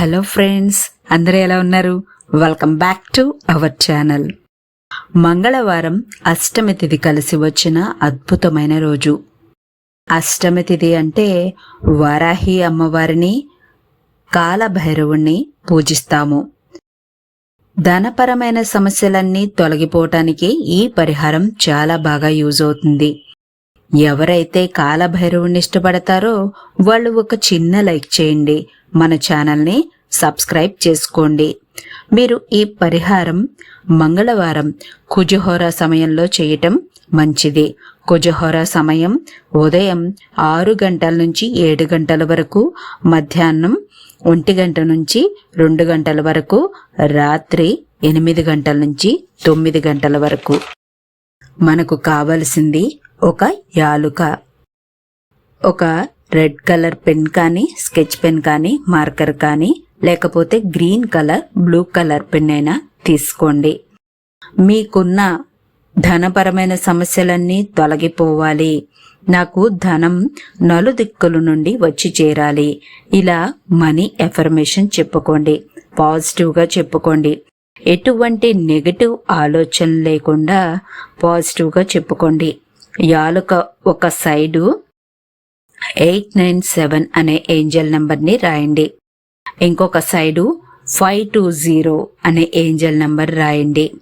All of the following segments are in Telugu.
హలో ఫ్రెండ్స్ అందరూ ఎలా ఉన్నారు? Welcome back to our channel. మంగళవారం అష్టమి తిథి కలిసి వచ్చిన అద్భుతమైన రోజు. అష్టమి తిథి అంటే వారాహి అమ్మవారిని కాలభైరవుణ్ణి పూజిస్తాము. ధనపరమైన సమస్యలన్నీ తొలగిపోవటానికి ఈ పరిహారం చాలా బాగా యూజ్ అవుతుంది. ఎవరైతే కాలభైరవుని ఇష్టపడతారో వాళ్ళు ఒక చిన్న లైక్ చేయండి. మన ఛానల్ని సబ్స్క్రైబ్ చేసుకోండి. మీరు ఈ పరిహారం మంగళవారం కుజహోర సమయంలో చేయటం మంచిది. కుజహోర సమయం ఉదయం ఆరు గంటల నుంచి ఏడు గంటల వరకు మధ్యాహ్నం ఒంటి గంట నుంచి రెండు గంటల వరకు రాత్రి ఎనిమిది గంటల నుంచి తొమ్మిది గంటల వరకు. మనకు కావలసింది ఒక యాలుక. ఒక రెడ్ కలర్ పెన్ కానీ స్కెచ్ పెన్ కానీ మార్కర్ కానీ లేకపోతే green colour blue colour pen అయినా తీసుకోండి. మీకున్న ధనపరమైన సమస్యలన్నీ తొలగిపోవాలి. నాకు ధనం నలుదిక్కుల నుండి వచ్చి చేరాలి. ఇలా మనీ ఎఫర్మేషన్ చెప్పుకోండి. పాజిటివ్గా చెప్పుకోండి. ఎటువంటి నెగటివ్ ఆలోచన లేకుండా పాజిటివ్గా చెప్పుకోండి. యాలుక ఒక సైడు ఎయిట్ నైన్ సెవెన్ అనే ఏంజల్ నెంబర్ని రాయండి. ఇంకొక సైడు ఫైవ్ టూ జీరో అనే ఏంజల్ నెంబర్ రాయండి.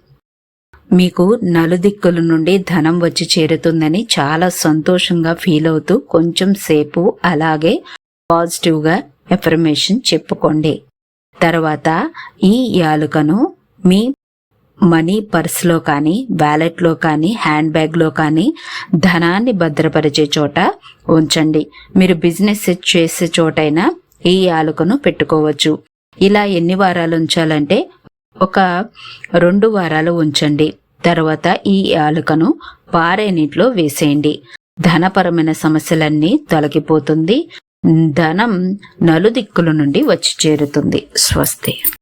మీకు నలుదిక్కుల నుండి ధనం వచ్చి చేరుతుందని చాలా సంతోషంగా ఫీల్ అవుతూ కొంచెం సేపు అలాగే పాజిటివ్గా ఎఫర్మేషన్ చెప్పుకోండి. తర్వాత ఈ యాలుకను మీ మనీ పర్స్లో కానీ వ్యాలెట్లో కానీ హ్యాండ్ బ్యాగ్లో కానీ ధనాన్ని భద్రపరిచే చోట ఉంచండి. మీరు బిజినెస్ చేసే చోటైనా ఈ యాలకును పెట్టుకోవచ్చు. ఇలా ఎన్ని వారాలు ఉంచాలంటే ఒక రెండు వారాలు ఉంచండి. తర్వాత ఈ యాలుకను పారే నీటిలో వేసేయండి. ధనపరమైన సమస్యలన్నీ తొలగిపోతుంది. ధనం నలుదిక్కుల నుండి వచ్చి చేరుతుంది. స్వస్తి.